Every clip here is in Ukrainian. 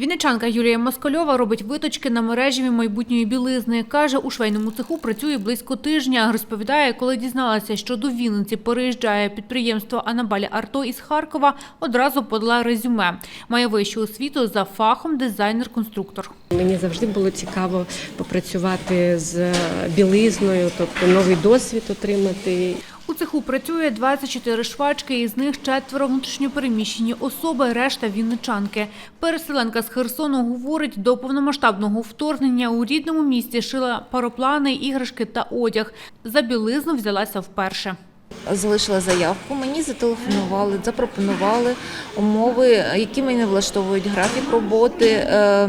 Вінничанка Юлія Москальова робить виточки на мережеві майбутньої білизни. Каже, у швейному цеху працює близько тижня. Розповідає, коли дізналася, що до Вінниці переїжджає підприємство Анабалі Арто із Харкова, одразу подала резюме. Має вищу освіту за фахом дизайнер-конструктор. Мені завжди було цікаво попрацювати з білизною, тобто новий досвід отримати. Цеху працює 24 швачки, із них четверо внутрішньопереміщені особи, решта вінничанки. Переселенка з Херсону говорить, до повномасштабного вторгнення у рідному місті шила пароплани, іграшки та одяг. За білизну взялася вперше. залишила заявку, мені зателефонували, запропонували умови, які мене влаштовують графік роботи е,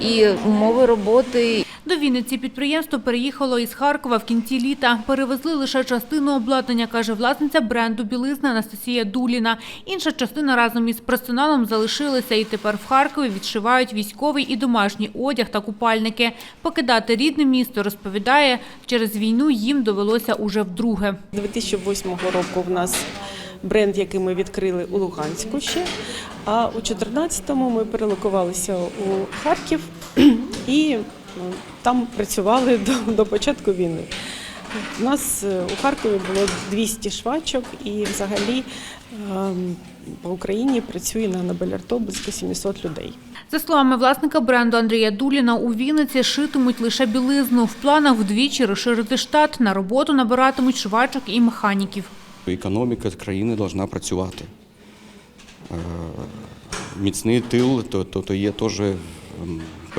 і умови роботи. До Вінниці підприємство переїхало із Харкова в кінці літа. Перевезли лише частину обладнання, каже власниця бренду білизна Анастасія Дуліна. Інша частина разом із персоналом залишилися і тепер в Харкові відшивають військовий і домашній одяг та купальники. Покидати рідне місто, розповідає, через війну їм довелося уже вдруге. 2008 року в нас бренд, який ми відкрили у Луганську ще. А у 2014-му ми перелокувалися у Харків і там працювали до, до початку війни. У нас е, у Харкові було 200 швачок і взагалі ем, по Україні працює на Набелярто близько 700 людей. За словами власника бренду Андрія Дуліна, у Вінниці шитимуть лише білизну. В планах вдвічі розширити штат. На роботу набиратимуть швачок і механіків. Економіка країни повинна працювати. Е, Міцний тил то, то, то є теж ем,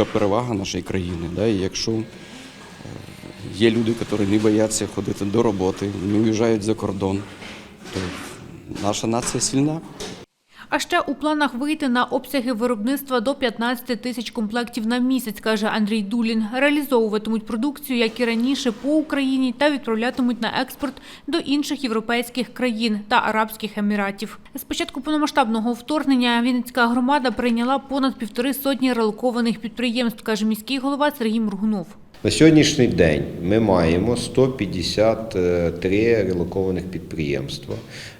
перевага нашої країни. Да? І якщо е, є люди, які не бояться ходити до роботи, не в'їжджають за кордон, то наша нація сильна. А ще у планах вийти на обсяги виробництва до 15 тисяч комплектів на місяць, каже Андрій Дулін. Реалізовуватимуть продукцію, як і раніше, по Україні та відправлятимуть на експорт до інших європейських країн та Арабських Еміратів. З початку повномасштабного вторгнення Вінницька громада прийняла понад півтори сотні релокованих підприємств, каже міський голова Сергій Мургунов. На сьогоднішній день ми маємо 153 релокованих підприємства,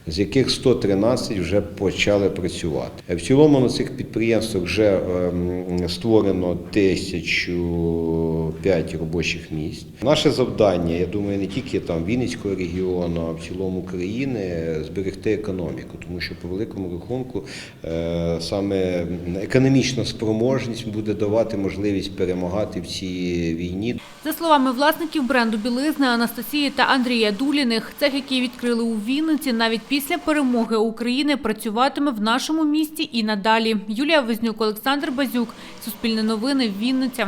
з яких 113 вже почали працювати. В цілому на цих підприємствах вже ем, створено 1005 робочих місць. Наше завдання, я думаю, не тільки там Вінницького регіону, а в цілому країни зберегти економіку, тому що по великому рахунку е, саме економічна спроможність буде давати можливість перемагати в цій війні. За словами власників бренду білизни Анастасії та Андрія Дуліних, цех, який відкрили у Вінниці, навіть після перемоги України працюватиме в нашому місті і надалі. Юлія Вознюк, Олександр Базюк, Суспільне новини, Вінниця.